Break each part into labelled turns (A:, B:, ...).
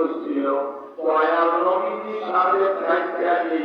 A: হচ্ছিল দয়াল নবীজির সাথে থাইকা এই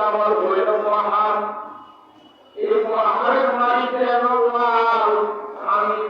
A: আমার হইল মহান এই আমি